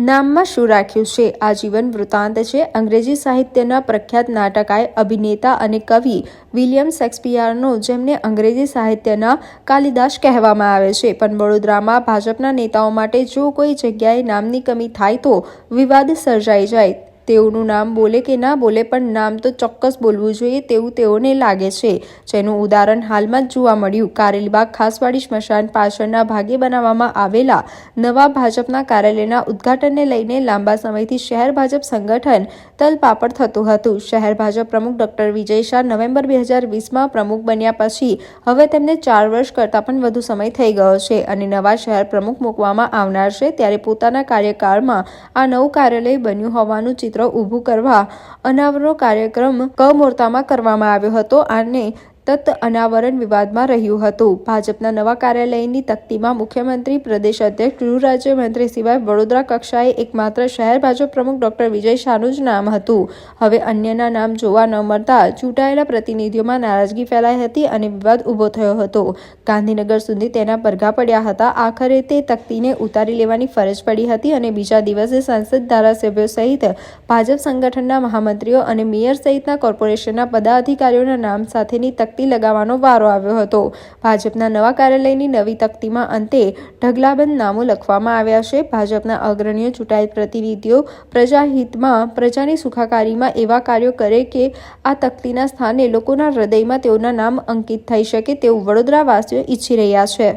નામમાં શું રાખ્યું છે? આ જીવન વૃત્તાંત છે. અંગ્રેજી સાહિત્યના પ્રખ્યાત નાટકાય, અભિનેતા અને કવિ વિલિયમ શેક્સપિયરનો, જેમને અંગ્રેજી સાહિત્યના કાલિદાસ કહેવામાં આવે છે. પણ વડોદરામાં ભાજપના નેતાઓ માટે જો કોઈ જગ્યાએ નામની કમી થાય તો વિવાદ સર્જાઈ જાય. તેઓનું નામ બોલે કે ના બોલે, પણ નામ તો ચોક્કસ બોલવું જોઈએ તેવું તેઓને લાગે છે. જેનું ઉદાહરણ હાલમાં જ જોવા મળ્યું. કારેલીબાગ ખાસવાડી સ્મશાન પાછળના ભાગે બનાવવામાં આવેલા નવા ભાજપના કાર્યાલયના ઉદ્ઘાટનને લઈને લાંબા સમયથી શહેર ભાજપ સંગઠન તલપાપડ થતું હતું. શહેર ભાજપ પ્રમુખ ડોક્ટર વિજય શાહ નવેમ્બર બે હજાર વીસમાં પ્રમુખ બન્યા પછી હવે તેમને ચાર વર્ષ કરતાં પણ વધુ સમય થઈ ગયો છે અને નવા શહેર પ્રમુખ મૂકવામાં આવનાર છે ત્યારે પોતાના કાર્યકાળમાં આ નવું કાર્યાલય બન્યું હોવાનું ચિત્ર ઊભું કરવા અનાવરણનો કાર્યક્રમ કમોરતામાં કરવામાં આવ્યો હતો. અને તત અનાવરણ વિવાદમાં રહ્યું હતું. ભાજપના નવા કાર્યાલયની તકતીમાં મુખ્યમંત્રી, પ્રદેશ અધ્યક્ષ, ગૃહ રાજ્યમંત્રી સિવાય વડોદરા કક્ષાએ એકમાત્ર શહેર ભાજપ પ્રમુખ ડોક્ટર વિજય શાહનું જ નામ હતું. હવે અન્યના નામ જોવા ન મળતા ચૂંટાયેલા પ્રતિનિધિઓમાં નારાજગી ફેલાઈ હતી અને વિવાદ ઊભો થયો હતો. ગાંધીનગર સુધી તેના પરઘા પડ્યા હતા. આખરે તે તકતીને ઉતારી લેવાની ફરજ પડી હતી અને બીજા દિવસે સંસદ ધારાસભ્યો સહિત ભાજપ સંગઠનના મહામંત્રીઓ અને મેયર સહિતના કોર્પોરેશનના પદાધિકારીઓના નામ સાથેની તકતી લગાવવાનો વારો આવ્યો હતો. ભાજપના નવા કાર્યાલયની નવી તકતીમાં અંતે ઢગલાબંધ નામો લખવામાં આવ્યા છે. ભાજપના અગ્રણીઓ ચૂંટાયેલ પ્રતિનિધિઓ પ્રજાહિતમાં, પ્રજાની સુખાકારીમાં એવા કાર્યો કરે કે આ તકતીના સ્થાને લોકોના હૃદયમાં તેઓના નામ અંકિત થઈ શકે તેવું વડોદરાવાસીઓ ઈચ્છી રહ્યા છે.